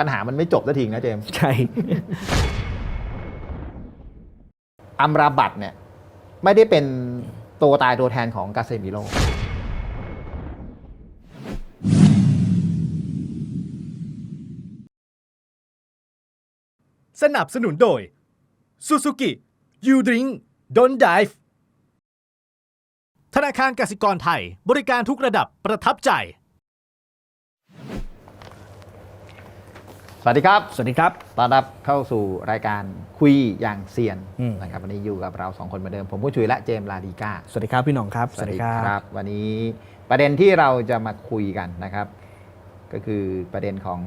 ปัญหามันไม่จบสักทีนะเจมส์ใช่ อัมราบัตเนี่ย ไม่ได้เป็นตัวตายตัวแทนของกาเซมิโลสนับสนุนโดย Suzuki You Drink Don't Dive ธนาคารกสิกรไทย บริการทุกระดับประทับใจ สวัสดีครับ สวัสดีครับต้อนรับเข้าสู่รายการคุยอย่างเซียนอืมนะครับวันนี้อยู่กับเราสองคนเหมือนเดิม ผมผู้ช่วยและเจมส์ลาดีกาสวัสดีครับพี่หน้องครับ วันนี้ประเด็นที่เราจะมาคุยกันนะครับ ก็คือประเด็นของ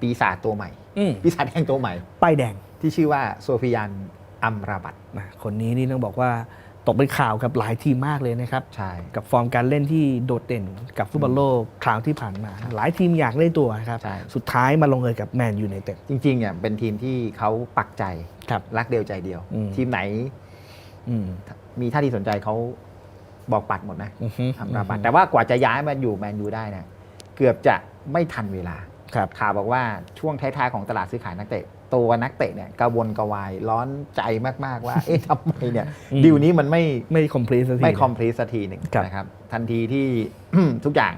ปีศาจตัวใหม่อืมปีศาจแห่งตัวใหม่ป้ายแดงที่ชื่อว่าโซฟิยันอัมราบัตนะคนนี้นี่ต้องบอกว่า ตกเป็นข่าวกับหลายทีมมากเลยนะครับ ใช่ กับฟอร์มการเล่นที่โดดเด่นกับฟุตบอลโลกคราวที่ผ่านมา หลายทีมอยากได้ตัวนะครับ ใช่ สุดท้ายมาลงเอยกับแมนยูไนเต็ด จริงๆเนี่ยเป็นทีมที่เขาปักใจครับรักเดียวใจเดียว อืม ทีมไหนอืม มีท่าทีสนใจเขาบอกปัดหมดนะอือฮึอัมราบัตแต่ว่ากว่าจะย้ายมาอยู่แมนยูได้เนี่ยเกือบจะไม่ทันเวลา ครับข่าวบอกว่าช่วงท้ายๆของตลาดซื้อขายนักเตะ ตัวนักเตะเนี่ยกระวนกระวายร้อนใจมากๆว่า เอ๊ะทำไมเนี่ยอืมดีลนี้มันไม่ไม่คอมพลีทสักทีไม่คอมพลีทสักทีหนึ่งครับนะครับทันทีที่ทุกอย่าง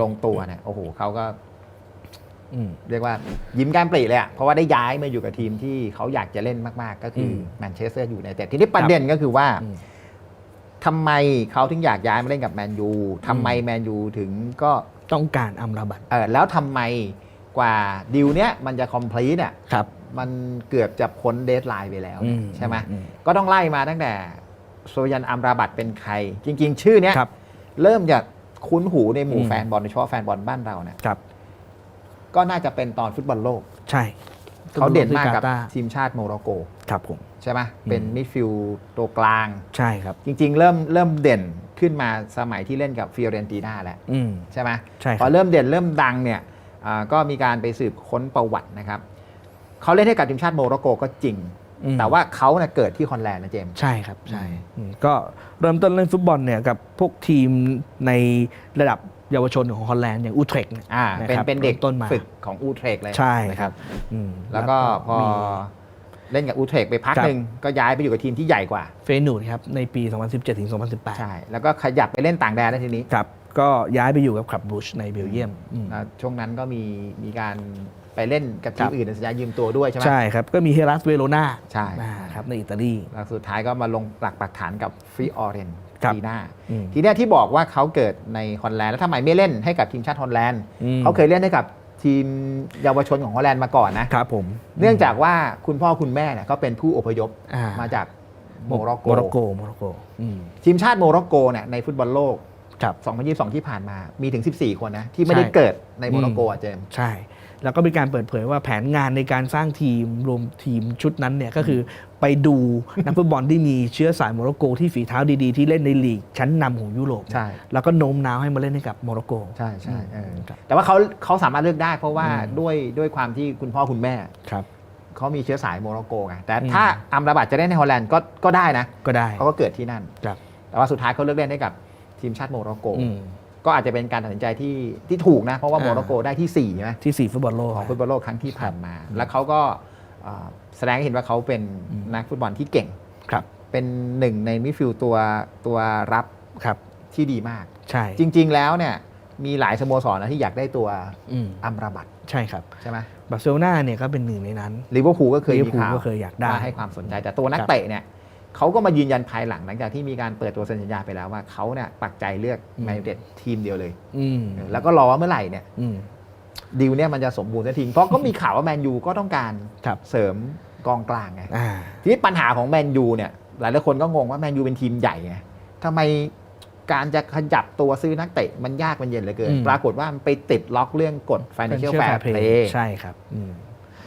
ลงตัวเนี่ยโอ้โหเขาก็อืมเรียกว่ายิ้มแก้มปรีเลยอะเพราะว่าได้ย้ายมาอยู่กับทีมที่เขาอยากจะเล่นมากๆ ก็คืออมแมนเชสเตอร์ยูไนเต็ดทีนี้ประเด็นก็คือว่าอืมทำไมเขาถึงอยากย้ายมาเล่นกับแมนยูทำไมแมนยูถึงก็ต้องการอัมราบัตเออแล้วทำไมกว่าดีลเนี้ยมันจะคอมพลีทเนี่ยครับ มันเกือบจะพ้นเดทไลน์ไปแล้วอืมใช่ไหมอืมก็ต้องไล่มาตั้งแต่โซยันอัมราบัตเป็นใคร จริง ๆ ชื่อเนี้ยครับ เริ่มจากคุ้นหูในหมู่อืม แฟนบอลโดยเฉพาะแฟนบอลบ้านเราเนี่ยครับ ก็น่าจะเป็นตอนฟุตบอลโลก ใช่เขาเด่นมากกับฟุตบอลโลที่ตร์ทีมชาติโมร็อกโก ครับผม ใช่ไหมอืมเป็นมิดฟิลด์ตัวกลาง ใช่ครับ จริง ๆ เริ่มเริ่มเด่น ขึ้นมาสมัยที่เล่นกับฟิโอเรนติน่าแล้วอืม ใช่ไหมใช่คพรัอบเริ่มเด่นเริ่มดังเนี่ยอ่าก็มีการไปสืบค้นประวัตินะครับเขาเล่นให้กับทีมชาติโมร็อกโกก็จริง อืมแต่ว่าเขาเน่ยเกิดที่ฮอลแลนด์นะเจมส์ ใช่ครับใช่อืมอืมก็เริ่มต้นเล่นฟุตบอลเนี่ยกับพวกทีมในระดับเยาวชนของฮอลแลนด์อย่างอูเทรกเนี่ยอ่านะเป็นครับเป็นเด็กต้นมา ฝึกของอูเทรกเลยใช่นะครับ อืมแล้วก็พอมี เล่นกับอูเทรกไปพักครับหนึ่งก็ย้ายไปอยู่กับทีมที่ใหญ่กว่าเฟยนูดครับในปี 2017ถึง2018 ใช่ แล้วก็ขยับไปเล่นต่างแดนได้ทีนี้ครับก็ย้ายไปอยู่กับคลับบรูชในเบลเยียมอืมแล้วช่วงนั้นก็มีมีการไปเล่นกับทีครัมบอื่นในสัญญายืมตัวด้วยใช่ไหมใช่ครับ ก็มีเฮรัสเวโรนาใช่ครับในอิตาลีแล้วสุดท้ายก็มาลงหลักปักฐานกับฟิออเรนครับปีหน้าอืมทีเนี้ยที่บอกว่าเขาเกิดในฮอลแลนด์แล้วทำไมไม่เล่นให้กับทีมชาติฮอลแลนด์อืมเขาเคยเล่นให้กับ ทีมเยาวชนของฮอลแลนด์มาก่อนนะ ครับผม เนื่องจากว่าคุณพ่อคุณแม่เนี่ยเขาเป็นผู้อพยพอ่มาจากโมร็อกโกโมร็อกโกโมร็อกโกอืมทีมชาติโมร็อกโกเนี่ยในฟุตบอลโลก ครับ 2022 ที่ผ่านมามีถึง 14 คนนะ ที่ไม่ได้ใช่ เกิดในโมร็อกโกอะเจมส์ ใช่ แล้วก็มีการเปิดเผยว่าแผนงานในการสร้างทีมรวมทีมชุดนั้นเนี่ยก็คือไปดูนักฟุตบอลที่มีเชื้อสายโมร็อกโกที่ฝีเท้าดีๆ ที่เล่นในลีกชั้นนำของยุโรปใช่แล้วก็โน้มน้าวให้มาเล่นให้กับโมร็อกโกใช่ใช่เออครับแต่ว่าเขาเขาสามารถเลือกได้ เพราะว่าอืมด้วยด้วยความที่คุณพ่อคุณแม่ครับเขามีเชื้อสายโมร็อกโกไงแต่อืมถ้าอัมราบัตจะเล่นในฮอลแลนด์ก็ก็ได้นะก็ได้เขาก็เกิดที่นั่นครับแต่ว่าสุดท้ายเขาเลือกเล่นให้กับทีมชาติโมร็อกโกอืม ก็อาจจะเป็นการตัดสินใจที่ที่ถูกนะ เพราะว่าอ่าโมร็อกโกได้ที่4ใช่ไหมที่สี่ฟุตบอลโลกของฟุตบอลโลกครั้งที่ผ่านมา แล้วเขาก็เอ่อแสดงให้เห็นว่าเขาเป็นอืมนักฟุตบอลที่เก่งครับเป็นหนึ่งในมิดฟิลด์ตัวตัวรับครับที่ดีมาก ใช่ จริง ๆ แล้วเนี่ยมีหลายสโมสรนะที่อยากได้ตัวอืมอัมราบัตใช่ครับใช่ไหมบาร์เซโลนาเนี่ยก็เป็นหนึ่งในนั้นลิเวอร์พูลก็เคยลิเวอมีร์พูลข่าวก็เคยอยากได้มาให้ความสนใจแต่ตัวนักครับเตะเนี่ย เขาก็มายืนยันภายหลังหลังจากที่มีการเปิดตัวเซ็นสัญญาไปแล้วว่าเขาเนี่ยปักใจเลือกอืมแมนยูเต็ดทีมเดียวเลยอืมเออแล้วก็รอว่าเมื่อไหร่เนี่ยอืมดีลเนี่ยมันจะสมบูรณ์สักทีเพราะก็มีข่าวว่าแมนยูก็ต้องการครับเสริมกองกลางไงอ่าทีนี้ปัญหาของแมนยูเนี่ย หลายหลายๆคนก็งงว่าแมนยูเป็นทีมใหญ่ไงทำไมการจะขยับตัวซื้อนักเตะมันยากมันเย็นเหลือเกินอืมปรากฏว่ามันไปติดล็อกเรื่องกฎ financial fair play ใช่ครับอืม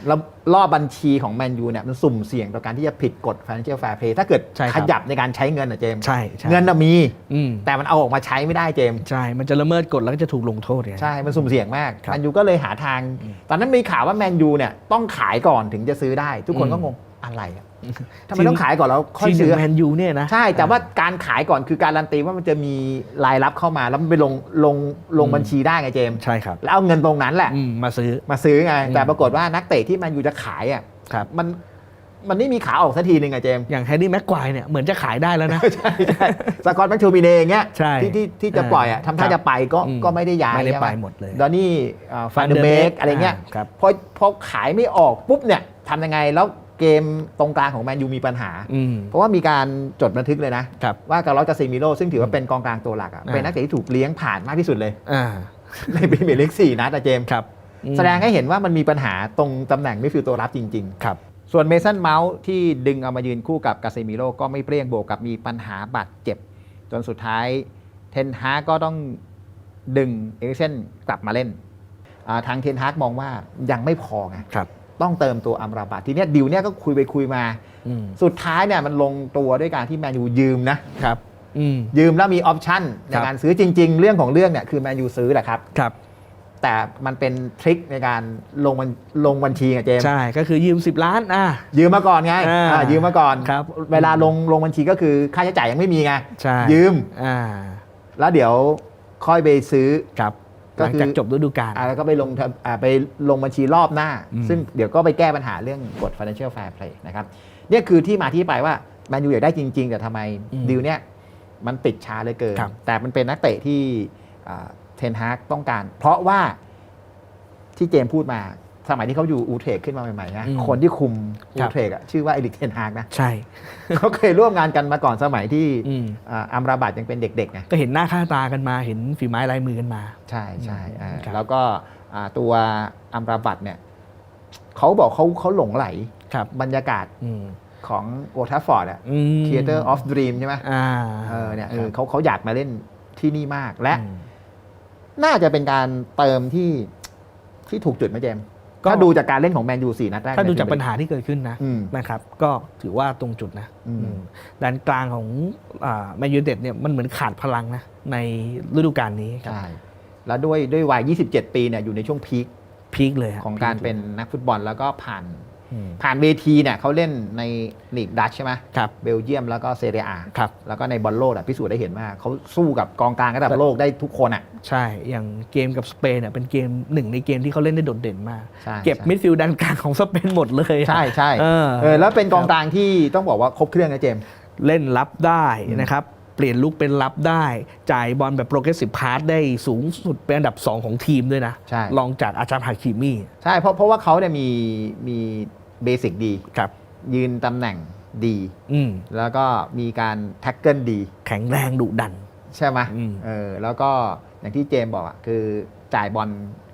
แล้วรอบบัญชีของแมนยูเนี่ยมันสุ่มเสี่ยงต่อการที่จะผิดกฎ financial fair play ถ้าเกิดใช่ครับขยับในการใช้เงินนะเจมส์ใช่ใช่ เงินน่ะมี อืมแต่มันเอาออกมาใช้ไม่ได้เจมส์ใช่ มันจะละเมิดกฎแล้วก็จะถูกลงโทษไง ใช่ มันสุ่มเสี่ยงมากครับแมนยูก็เลยหาทาง ตอนนั้นมีข่าวว่าแมนยูเนี่ยต้องขายก่อนถึงจะซื้อได้ ทุกคนก็อืมงง อะไรอะทำไมต้องขายก่อนแล้วค่อยทีมซื้อแมนยูเนี่ยนะ ใช่ แต่ว่าการขายก่อนคือการันตีว่ามันจะมีรายรับเข้ามา แล้วมันไปลงลงลงอืมบัญชีได้ไงเจมส์ใช่ครับ แล้วเอาเงินตรงนั้นแหละ อืมมาซื้อ มาซื้อไงอืมแต่ปรากฏว่านักเตะที่แมันยูจะขายอะครับ มันมันไม่มีขาออกสักทีหนึ่งอะเจมส์อย่างแฮร์รี่แม็กควายเนี่ยเหมือนจะขายได้แล้วนะ ใช่ใช่สกอตแมคโทมิเนอย่างเงี้ยใช่ที่ที่ที่จะปล่อยอะทำท่าครับจะไปก็อืมก็ไม่ได้ย้ายไม่ได้ใช่ไปหมดเลยดอนนี่ฟันเดอร์เบกอะไรเงี้ยครับ พอพอขายไม่ออกปุ๊บเนี่ยทำยังไงแล้ว เกมตรงกลางของแมนยูมีปัญหาอืมเพราะว่ามีการจดบันทึกเลยนะครับว่าการลอสกาเซมิโลซึ่งถือว่าเป็นกองกลางตัวหลักอะอ่าเป็นนักเตะที่ถูกเลี้ยงผ่านมากที่สุดเลยอ่าในพรีเมียร์ลีกสี่นัดอะเจมส์ครับอืมแสดงให้เห็นว่ามันมีปัญหาตรงตำแหน่งมิดฟิลด์ตัวรับจริงครับๆส่วนเมสันเมาส์ที่ดึงเอามายืนคู่กับกาเซมิโลก็ไม่เปรี้ยงโบวกกับมีปัญหาบาดเจ็บ จนสุดท้ายเทนฮากก็ต้องดึงเอริกเซนกลับมาเล่นอ่าทางเทนฮากมองว่ายังไม่พอไงครับ ต้องเติมตัวอัมราบัตทีเนี้ยดิวเนี่ยก็คุยไปคุยมาอืมสุดท้ายเนี่ยมันลงตัวด้วยการที่แมนยูยืมนะครับอืมยืมแล้วมีออปชั่นในครับการซื้อจริง ๆ เรื่องของเรื่องเนี่ยคือแมนยูซื้อแหละครับครับ แต่มันเป็นทริคในการลงบัญลงบัญชีไงเจมส์ใช่ก็คือยืม 10 ล้านอ่ายืมมาก่อนไงอ่าอ่ายืมมาก่อนครับ เวลาลงลงบัญชีก็คือค่าใช้จ่ายยังไม่มีไงใช่ยืมอ่าแล้วเดี๋ยวค่อยไปซื้อครับก็ หลังคือจากจบฤดูกาลอ่าแล้วก็ไปลงทะอ่าไปลงบัญชีรอบหน้าอืมซึ่งเดี๋ยวก็ไปแก้ปัญหาเรื่องกฎ financial fair play นะครับเนี่ยคือที่มาที่ไปว่าแมนยูอยากได้จริง ๆ แต่ทำไมดีลเนี่ยมันติดช้าเหลยเกินครับแต่มันเป็นนักเตะที่เทนฮากต้องการ เพราะว่าที่เจมส์พูดมา สมัยที่เขาอยู่อูเทรกขึ้นมาใหม่ๆนะคนที่คุมอูเทรกอะชื่อว่าเอริกเทนฮากนะ ใช่ เขาเคยร่วมงานกันมาก่อนสมัยที่อืม อ่าอัมราบัตยังเป็นเด็กๆไงก็เห็นหน้าค่าตากันมาเห็นฝีไม้ลายมือกันมา ใช่ใช่อ่าครับ แล้วก็อ่าตัวอัมราบัตเนี่ยเขาบอกเขาเขาหลงไหลครับ บรรยากาศอืมของโอทัฟฟอร์ดอะ อืม Theater of Dream ใช่ไหมอ่าเออเนี่ยเอคอรับเขาเขาอยากมาเล่นที่นี่มากและ อืมน่าจะเป็นการเติมที่ที่ถูกจุดไหมเจมส์ ก็ก็ดูจากการเล่นของแมนยูสี่นัดแรกถ้าดูในจากพรีปัญเมียร์หาที่เกิดขึ้นนะอืมนะครับ ก็ถือว่าตรงจุดนะอืมอืมด้านกลางของแมนยูเต็ดเนี่ยมันเหมือนขาดพลังนะในฤดูกาลนี้ครับใช่แล้วด้วยด้วยวัย 27 ปีเนี่ยอยู่ในช่วงพีคพีคเลยฮะของการเป็นนักฟุตบอลแล้วก็ผ่านอืม ผ่านเวทีเนี่ยเขาเล่นในลีกดัชใช่ไหมครับเบลเยียมแล้วก็เซเรียอาครับแล้วก็ในบอลโลกอะพิสูจน์ได้เห็นว่าเขาสู้กับกองกลางระดับโลกได้ทุกคนอะใช่ อย่างเกมกับสเปนเนี่ยเป็นเกมหนึ่งในเกมที่เขาเล่นได้โดดเด่นมากใช่เก็บใช่มิดฟิลด์ด้านกลางของสเปนหมดเลยอะใช่ใช่เออเออแล้วเป็นกองกลางที่ต้องบอกว่าครบเครื่องนะเจมส์เล่นรับได้อืมนะครับ เปลี่ยนลุกเป็นรับได้ จ่ายบอลแบบโปรเกรสซีฟพาสได้สูงสุดเป็นอันดับ 2 ของทีมด้วยนะ ใช่ลองจากอาจารย์ฮาคิมี่ ใช่เพราะเพราะว่าเขาเนี่ยมีมีเบสิกดี ครับ ยืนตำแหน่งดี อืมแล้วก็มีการแท็กเกิลดี แข็งแรงดุดัน ใช่ไหมอืม เออแล้วก็อย่างที่เจมส์บอกอะคือจ่ายบอล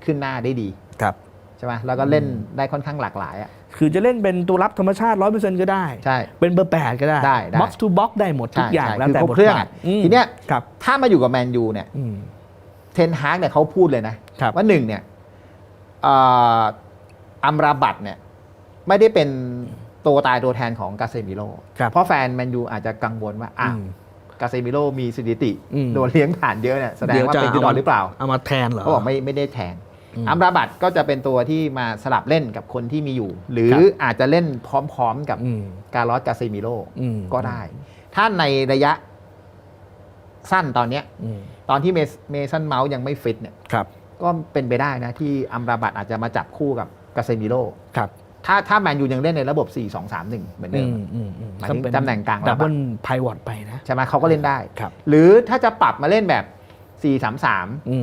ขึ้นหน้าได้ดี ครับใช่ไหมแล้วก็เล่นได้ค่อนข้างหลากหลายอะคือจะเล่นเป็นตัวรับธรรมชาติ100%ก็ได้ ใช่ เป็นเบอร์8ก็ได้ได้ได้บ็อกซ์ทูบ็อกได้หมดทุกใช่อย่างใช่แล้วแต่คือครบบเครื่องทบาอะทอืมทีเนี้ยครับถ้ามาอยู่กับแมนยูเนี่ยอืมเทนฮากเนี่ยเขาพูดเลยนะครับว่าหนึ่งเนี่ยเอ่ออัมราบัตเนี่ย ไม่ได้เป็นตัวตายตัวแทนของกาเซมิโลครับเพราะแฟนแมนยูอาจจะกังวลว่าอะอืมกาเซมิโลมีสถิติอืมโดนเลี้ยงผ่านเยอะเนี่ยแสดงว่าเป็นจุดอ่อนหรือเปล่าเอามาแทนเหรอเขาบอกไม่ไม่ได้แทง อืมอัมราบัตก็จะเป็นตัวที่มาสลับเล่นกับคนที่มีอยู่ หรือครับอาจจะเล่นพร้อมๆกับอืมการลอสกาเซมิโลอืมก็ได้ ถ้าในระยะสั้นตอนเนี้ยอืมตอนที่เมสเมสันเมาส์ยังไม่ฟิตเนี่ยครับก็เป็นไปได้นะที่อัมราบัตอาจจะมาจับคู่กับกาเซมิโลครับถ้าถ้าแมนยูยังเล่นในระบบ 4 2 3 1 เหมือนเดิมอืมอืมอืมหมายถึงก็เป็นตำแหน่งกลางรับอะดับเบิลไพวอตไปนะ ใช่ไหมเขาก็เล่นได้ครับหรือถ้าจะปรับมาเล่นแบบ 4 3 3อื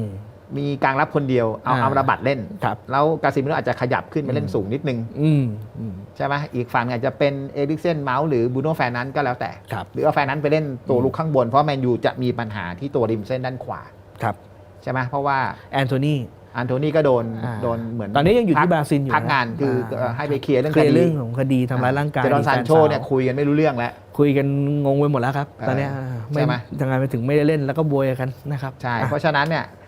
มมีกลางรับคนเดียวเอาอ่าอัมราบัตเล่นครับแล้วกาซิมิโลอาจจะขยับขึ้นไปเล่นสูงนิดนึงอืมอืมใช่ไหมอีกฝั่งอาจจะเป็นเอริกเซนเมาส์หรือบูโน่แฟนนั้นก็แล้วแต่ครับหรือเอาแฟนนั้นไปเล่นตัวลุกข้างบน เพราะแมนยูจะมีปัญหาที่ตัวริมเส้นด้านขวาครับใช่ไหมเพราะว่าแอนโทนีอันโทนี่ก็โดนอ่าโดนเหมือนตอนนี้ยังอยู่พัที่บราซิลอยู่พักงานคืออ่เอ่อให้ไปเคลียร์เรื่องเคลียร์คดีเรื่องของคดีทำร้ายร่างกายเจดอนซานโชแฟสาวเนี่ยคุยกันไม่รู้เรื่องแล้ว คุยกันงงไปหมดแล้วครับเออตอนเนี้ยใช่ไหมยังไงไปถึงไม่ได้เล่นแล้วก็บวยกันนะครับใช่อะเพราะฉะนั้นเนี่ยอ่า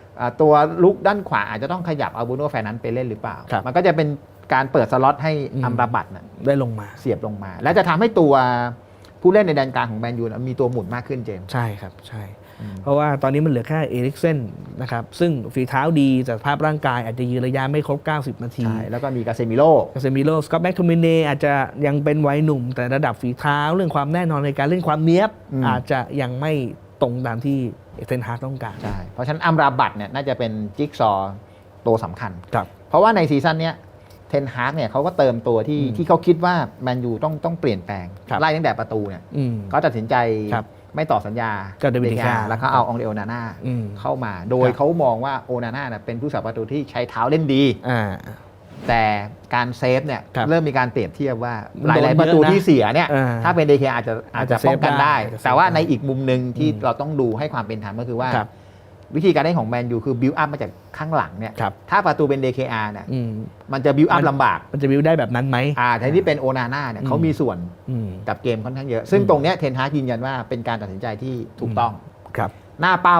ตัวลุกด้านขวาอาจจะต้องขยับเอาบูโน่แฟนนั้นไปเล่นหรือเปล่า ครับ มันก็จะเป็นการเปิดสล็อตให้อืมอัมราบัตน่ะได้ลงมา เสียบลงมา และจะทำให้ตัวผู้เล่นในแดนกลางของแมนยูน่ะมีตัวหมุนมากขึ้นเจมส์ ใช่ครับใช่เพราะว่าตอนนี้มันเหลือแค่เอริกเซนนะครับซึ่งฝีเท้าดีแต่สภาพร่างกายอาจจะยืนระยะไม่ครบ 90 นาทีใช่แล้วก็มีกาเซมิโลกาเซมิโลสกอตแม็กโทมิเนอาจจะยังเป็นวัยหนุ่ม แต่ระดับฝีเท้าเรื่องความแน่นอนในการเล่นความเนี้ยบอืมอาจจะยังไม่ ตรงตามที่เทนฮากต้องการ ใช่ เพราะฉะนั้นอัมราบัตเนี่ยน่าจะเป็นจิ๊กซอว์ตัวสำคัญ ครับ เพราะว่าในซีซั่นเนี้ยเทนฮากเนี่ยเขาก็เติมตัวที่อืมที่เขาคิดว่าแมนยูต้องต้องเปลี่ยนแปลง ครับ ไล่ตั้งแต่ประตูเนี่ยอืม เขาตัดสินใจครับไม่ต่อสัญญากับเดวิดเดเดกกาาแล้วก็เอาองเดโอนาน่าอืมเข้ามา โดยครับ เขามองว่าโอนาน่าเนี่ยเป็นผู้สาประตูที่ใช้เท้าเล่นดี อ่า แต่การเซฟเนี่ยครับเริ่มมีการเปรียบเทียบว่ามันหโดนลาย ๆ ประตูเยอะนะที่เสียเนี่ยอ่าถ้าเป็นเดคอาจจะอาจจะอาจจะป้องกันได้ เซฟได้แต่ว่าในอีกมุมหนึ่งที่อืม เราต้องดูให้ความเป็นธรรมก็คือว่า ครับวิธีการเล่นของแมนยูคือบิวอัพมาจากข้างหลังเนี่ยครับถ้าประตูเป็น DKR เนี่ยอืมมันจะบิวอัพมันลำบากมันจะวิวได้แบบนั้นไหม อ่าแต่ที่เป็นโอนาน่าเนี่ยอืม เขามีส่วนอืม กับเกมค่อนข้างเยอะ ซึ่งอืม ตรงเนี้ยเทนฮากยืนยันว่าเป็นการตัดสินใจที่ถูกต้อง ครับ หน้าเป้า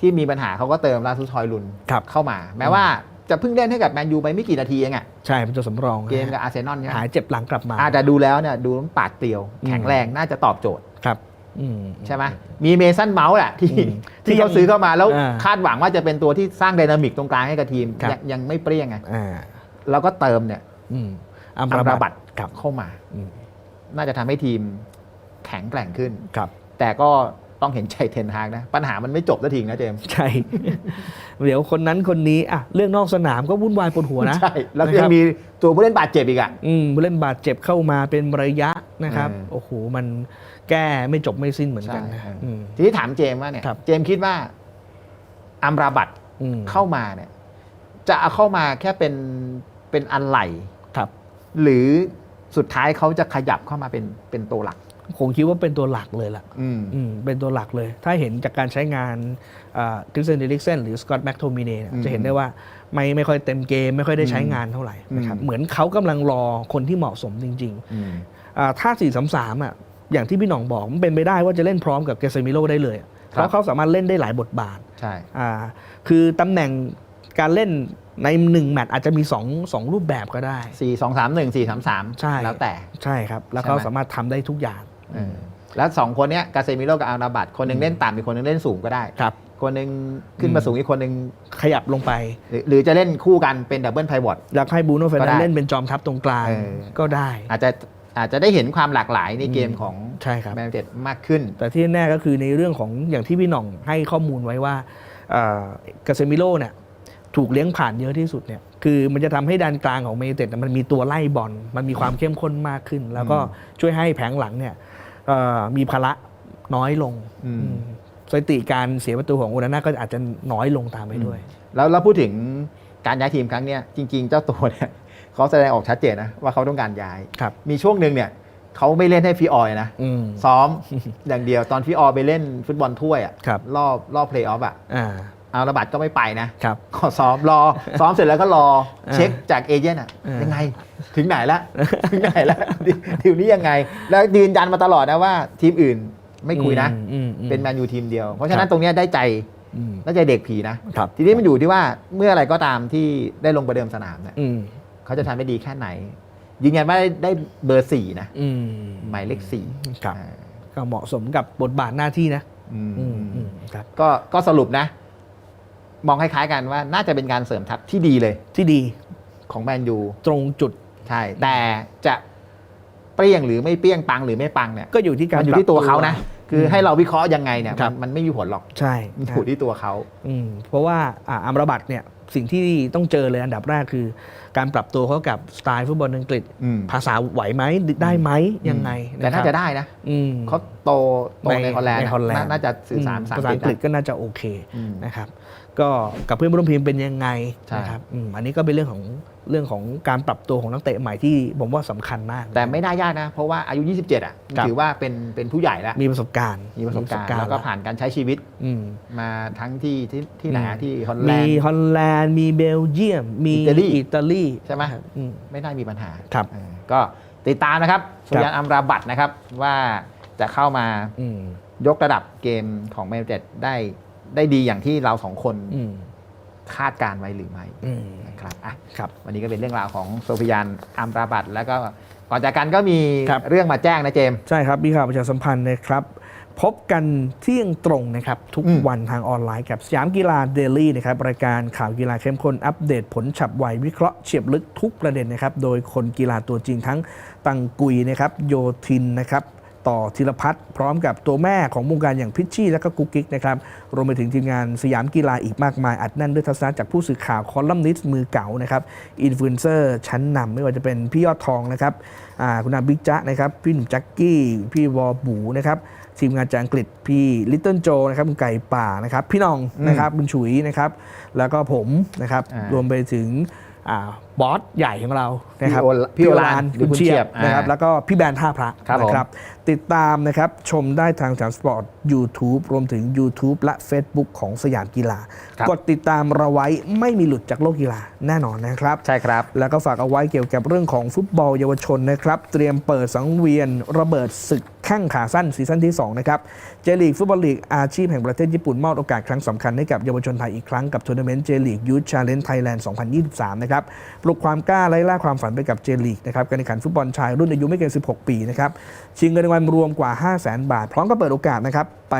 ที่มีปัญหาเขาก็เติมลาซุทอยลุนครับเข้ามา แม้ว่า จะเพิ่งเล่นให้กับแมนยูไปไม่กี่นาทีเองอะใช่เป็นตัวสำรองเกมกับอาร์เซนอลเนี่ยหายเจ็บหลังกลับมาอาจจะดูแล้วเนี่ยดูปาดเปรียวอืมแข็งแรงน่าจะตอบโจทย์ครับอืมใช่ไหมมีเมสันเมาส์แหละที่อืมที่เขาซื้อเข้ามาแล้วอ่าคาดหวังว่าจะเป็นตัวที่สร้างไดนามิกตรงกลางให้กับทีมครับยังยังไม่เปรี้ยงไงอ่าแล้วก็เติมเนี่ยอืมอัมอัมราราบับัตตครับเข้ามาอืมน่าจะทำให้ทีมแข็งแกร่งขึ้นครับแต่ก็ ต้องเห็นใจเทนฮากนะ ปัญหามันไม่จบสักทีนะเจมส์ใช่ เดี๋ยวคนนั้นคนนี้อะเรื่องนอกสนามก็วุ่นวายปวดหัวนะใช่แล้วก็นะคยัรังบมีตัวผู้เล่นบาดเจ็บอีกอะอืมผู้เล่นบาดเจ็บเข้ามาเป็นระยะนะครับเออโอ้โหมันแก้ไม่จบไม่สิ้นเหมือนกันนะใช่อืมทีนี้ถามเจมส์ว่าเนี่ยครับเจมส์คิดว่าอัมราบัตอืมเข้ามาเนี่ย จะเอาเข้ามาแค่เป็นเป็นอันไหลครับ หรือสุดท้ายเขาจะขยับเข้ามาเป็นเป็นตัวหลัก ผมคิดว่าเป็นตัวหลักเลยล่ะอืมอืมเป็นตัวหลักเลย ถ้าเห็นจากการใช้งานคริสเตนดิลิกเซนหรือสกอตแม็กโทมิเนอืมจะเห็นได้ว่าไม่ไม่ค่อยเต็มเกม ไม่ค่อยได้ใช้งานเท่าไหร่นะครับอืมเหมือนเขากำลังรอคนที่เหมาะสมจริงอืมๆอ่าถ้า4 3 3อะอย่างที่พี่หน่องบอกมันเป็นไปได้ว่าจะเล่นพร้อมกับเกเซมิโลได้เลยอะครับเพราะเขาสามารถเล่นได้หลายบทบาทใช่อ่าคือตำแหน่งการเล่นในหนึ่งแมตช์อาจจะมี2องสองรูปแบบก็ได้สี่สองสามหนึ่งสี่สามสามใช่แล้วแต่ใช่ครับ แล้วใช่เขาไหมสามารถทำได้ทุกอย่างเออ แล้วสองคนเนี้ยกาเซมิโลกับอาราบัตคนหนึ่งเล่นต่ำอีกคนหนึ่งเล่นสูงก็ได้ครับ คนหนึ่งขึ้นมาอืมสูงอีกคนหนึ่งขยับลงไปหรือหรือจะเล่นคู่กันเป็นดับเบิลไพวอตแล้วให้บูโน่เฟรก็นัได้นเล่นเป็นจอมทัพตรงกลางเออก็ได้ อาจจะอาจจะได้เห็นความหลากหลายในเกมของใช่ครับแมนยูเต็ดมากขึ้น แต่ที่แน่ก็คือในเรื่องของอย่างที่พี่หน่องให้ข้อมูลไว้ว่าเอ่อกาเซมิโลเนี่ยถูกเลี้ยงผ่านเยอะที่สุดเนี่ยคือมันจะทำให้ด้านกลางของเมเต็ดมันมีตัวไล่บอลมันมีความเข้มข้นมากขึ้น แล้วก็อืช่วยให้แผงหลังเนี่ยเอ่อ มีภาระน้อยลงอืมอืมสถิติการเสียประตูของโอนาน่าก็อาจจะน้อยลงตามไปด้วย แล้วเราพูดถึงการย้ายทีมครั้งเนี้ยจริง ๆ เจ้าตัวเนี่ยเขาแสดงออกชัดเจนนะว่าเขาต้องการย้ายครับมีช่วงหนึ่งเนี่ยเขาไม่เล่นให้ฟีออยนะอืมซ้อมอย่างเดียวตอนฟีออยไปเล่นฟุตบอลถ้วยอะครับรอบรอบเพลย์ออฟอะอ่า เอาระบัดก็ไม่ไปนะครับขอซ้อมรอ ซ้อมเสร็จแล้วก็รออ่าเช็คจากเอเจนต์อะอ่ายัยังไงถึงไหนละถึงไหนละทีมนี้ยังไง แล้วยืนยันมาตลอดนะว่าทีมอื่นไม่คุยนะอืมอืมอืมเป็นแมนยูทีมเดียว เพราะฉะนั้ครันบตรงเนี้ยได้ใจอืมได้ใจเด็กผีนะครับทีนี้มันอยู่ที่ว่าเมื่ออะไรก็ตามที่ได้ลงประเดิมสนามเนี่ยอืมเขาจะทำได้ดีแค่ไหน ยืนยันว่าได้ได้เบอร์สี่นะอืมหมายเลขสี่ครับอ่าก็เหมาะสมกับบทบาทหน้าที่นะอืมอืมอืมครับก็ก็สรุปนะ มองคล้ายๆกันว่าน่าจะเป็นการเสริมทัพที่ดีเลยที่ดีของแมนยูตรงจุดใช่แต่จะเปรี้ยงหรือไม่เปรี้ยงปังหรือไม่ปังเนี่ยก็อยู่ที่การมันอยู่ที่ตัวเขานะ คือให้เราวิเคราะห์ยังไงเนี่ยครัมับนมันไม่มีผลหรอกใช่มันอยู่ที่ตัวเขาอืมเพราะว่าอ่าอัมราบัตเนี่ยสิ่งที่ต้องเจอเลยอันดับแรกคือ การปรับตัวเขากับสไตล์ฟุตบอลอังกฤษอืมภาษาไหวไหมได้ไหมยังไงแต่น่าครับจะได้นะอืมเขาโตโตในฮอลแลนด์ในฮอลแลนด์าน่าจะสื่อสารมภาษาภาษาอัอังงกกฤฤษษก็น่าจะโอเคอืมนะครับ ก็กับเพื่อนร่วมทีมเป็นยังไงใช่นะครับอืมอันนี้ก็เป็นเรื่องของเรื่องของการปรับตัวของนักเตะใหม่ที่ผมว่าสำคัญมาก แต่ไม่น่ายากนะ เพราะว่าอายุ 27 อะครับถือว่าเป็นเป็นผู้ใหญ่แล้ว มีประสบการณ์ มีประสบการณ์ แล้วก็ผ่านการใช้ชีวิตอืมมาทั้งที่ที่ที่ไหนอะอืมที่ฮอลแลมีนด์ฮอลแลนด์ มีเบลเยียม มีอิตาลีอิตาลีใช่ไหมอืมไม่น่ามีปัญหาครับเออก็ติดตามนะครับสุริยันอัมราบัตนะครับว่าจะเข้ามาอืมยกระดับเกมของแมนยูเต็ดได้ ได้ดีอย่างที่เราสองคนอืมคาดการไว้หรือไม่อืมนะครับอะครับ วันนี้ก็เป็นเรื่องราวของโซฟิยานอัมราบัตแล้วก็ก่อนจากกันก็มีครับเรื่องมาแจ้งนะเจมส์ใช่ครับมีข่าวประชาสัมพันธ์นะครับ พบกันเที่ยงตรงนะครับ ทุกอืมวันทางออนไลน์กับสยามกีฬาเดลี่นะครับรายการข่าวกีฬาเข้มข้นอัปเดตผลฉับไววิเคราะห์เฉียบลึกทุกประเด็นนะครับ โดยคนกีฬาตัวจริงทั้งตังกุยนะครับ โยทินนะครับ ต่อธีรพัฒน์พร้อมกับตัวแม่ของวงการอย่างพิชชี่และก็กุ๊กกิ๊กนะครับรวมไปถึงทีมงานสยามกีฬาอีกมากมาย อัดแน่นด้วยทัศนะจากผู้สื่อข่าวคอลัมนิสต์มือเก่านะครับอินฟลูเอนเซอร์ชั้นนำไม่ว่าจะเป็นพี่ยอดทองนะครับอ่าคุณอาบิ๊กจ๊ะนะครับพี่หนุ่มแจ็คกี้พี่วอบูนะครับทีมงานจากอังกฤษพี่ลิตเติ้ลโจนะครับคุณไก่ป่านะครับพี่น้องนะครับคุณฉุยนะครับแล้วก็ผมนะครับอ่ารวมไปถึงอ่า บอสใหญ่ของเรานะครับพี่โอลพี่โอลานคุณเชียบคุณเชียบนะครับอ่าแล้วก็พี่แบรนด์ท่าพระครับผมนะครับติดตามนะครับชมได้ทางสยามสปอร์ต YouTube รวมถึง YouTube และ Facebook ของสยามกีฬาครับกดติดตามเราไว้ไม่มีหลุดจากโลกกีฬาแน่นอนนะครับ ใช่ครับ แล้วก็ฝากเอาไว้เกี่ยวกับเรื่องของฟุตบอลเยาวชนนะครับ เตรียมเปิดสังเวียนระเบิดศึก แข้งขาสั้นซีซั่นที่ 2 นะครับ เจลีกฟุตบอลลีกอาชีพแห่งประเทศญี่ปุ่นมอบโอกาสครั้งสำคัญให้กับเยาวชนไทยอีกครั้งกับทัวร์นาเมนต์เจลีกยูทชาเลนจ์ไทยแลนด์2023 นะครับ ปลุกความกล้าไล่ล่าความฝันไปกับเจลีกนะครับการแข่งขันฟุตบอลชายรุ่นอายุไม่เกิน 16 ปีนะครับ ชิงเงินรางวัลรวมกว่า 5 0 0 0 0 0 บาท พร้อมกับเปิดโอกาสนะครับไป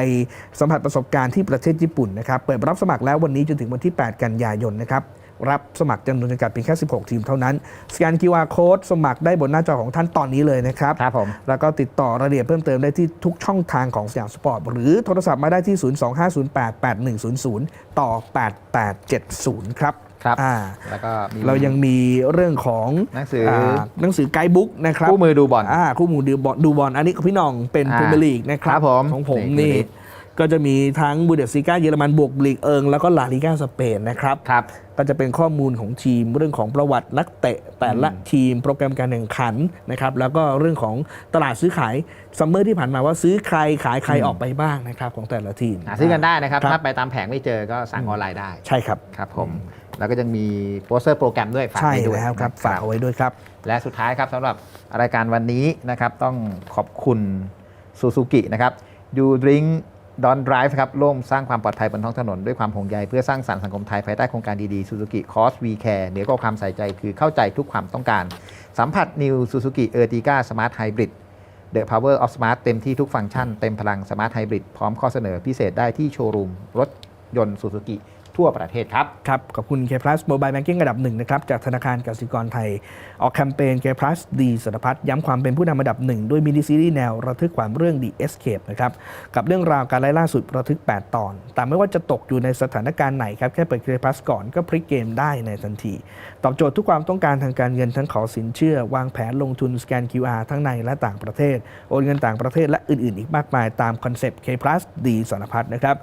สัมผัสประสบการณ์ที่ประเทศญี่ปุ่นนะครับ เปิดรับสมัครแล้ววันนี้จนถึงวันที่ 8 กันยายนนะครับ รับสมัครจำนวนจำกัดเพียงแค่ 16 ทีมเท่านั้นสแกน QR Code สมัครได้บนหน้าจอของท่านตอนนี้เลยนะครับครับผมแล้วก็ติดต่อรายละเอียดเพิ่มเติมได้ที่ทุกช่องทางของสยามสปอร์ต หรือโทรศัพท์มาได้ที่ 025088100 ต่อ 8870 ครับครับอ่าแล้วก็มีเรายังมีเรื่องของหนังสืออาหนังสือไกด์บุ๊กนะครับคู่มือดูบอลอ่าคู่มือดูบอลดูบอลอันนี้ของพี่หน้องเป็นอ่าพรีเมียร์ลีกนะครับครับผมของผมนี่นี่คือ ก็จะมีทั้งบูเดสซิก้าเยอรมันบวกลีกเอิงแล้วก็ลาลิก้าสเปนนะครับครับ ก็จะเป็นข้อมูลของทีมเรื่องของประวัตินักเตะแต่ละทีมโปรแกรมการแข่งขันนะครับแล้วก็เรื่องของตลาดซื้อขายซัมเมอร์ที่ผ่านมาว่าซื้อใครขายใครอืมออกไปบ้างนะครับของแต่ละทีม หาซื้อกันได้นะครับ ครับ ถ้าไปตามแผงไม่เจอก็สั่งออนไลน์ได้ ใช่ครับ ครับผม แล้วก็ยังมีโปสเตอร์โปรแกรมด้วยฝากใช่ไว้ด้วยแล้วครับนะฝากเอาไว้ด้วยครับ และสุดท้ายครับสำหรับรายการวันนี้นะครับ ต้องขอบคุณซูซูกินะครับยูดริง ดอนไดรฟ์ครับร่วมสร้างความปลอดภัยบนท้องถนน ด้วยความห่วงใยเพื่อสร้างสรรค์สังคมไทยภายใต้โครงการดีๆซูซูกิคอสวีแคร์เหนือกว่าความใส่ใจคือเข้าใจทุกความต้องการ สัมผัส New Suzuki Ertiga Smart Hybrid The Power of Smart เต็มที่ทุกฟังก์ชันเต็มพลัง Smart Hybrid พร้อมข้อเสนอพิเศษได้ที่โชว์รูมรถยนต์ซูซูกิ ทั่วประเทศครับ ครับ ขอบคุณ K Plus Mobile Banking ระดับหนึ่งนะครับ จากธนาคารกสิกรไทย ออกแคมเปญ K Plus ดีสารพัดย้ำความเป็นผู้นำระดับหนึ่งด้วยมินิซีรีส์แนวระทึกขวัญเรื่อง The Escape นะครับ กับเรื่องราวการไล่ล่าสุดระทึก 8 ตอน แต่ไม่ว่าจะตกอยู่ในสถานการณ์ไหนครับ แค่เปิด K Plus ก่อนก็พลิกเกมได้ในทันที ตอบโจทย์ทุกความต้องการทางการเงินทั้งขอสินเชื่อ วางแผนลงทุนสแกน QR ทั้งในและต่างประเทศ โอนเงินต่างประเทศและอื่น ๆ อีกมากมายตามคอนเซปต์ K Plus ดีสารพัดนะครับ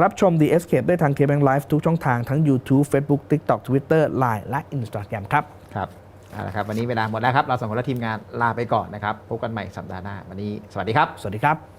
รับชม The Escape ได้ทาง K Bank Live ทุกช่องทางทั้ง YouTube Facebook TikTok Twitter Line และ Instagram ครับครับเอาละครับ วันนี้เวลาหมดแล้วครับ เราสองคนและทีมงานลาไปก่อนนะครับ พบกันใหม่สัปดาห์หน้า วันนี้สวัสดีครับ สวัสดีครับ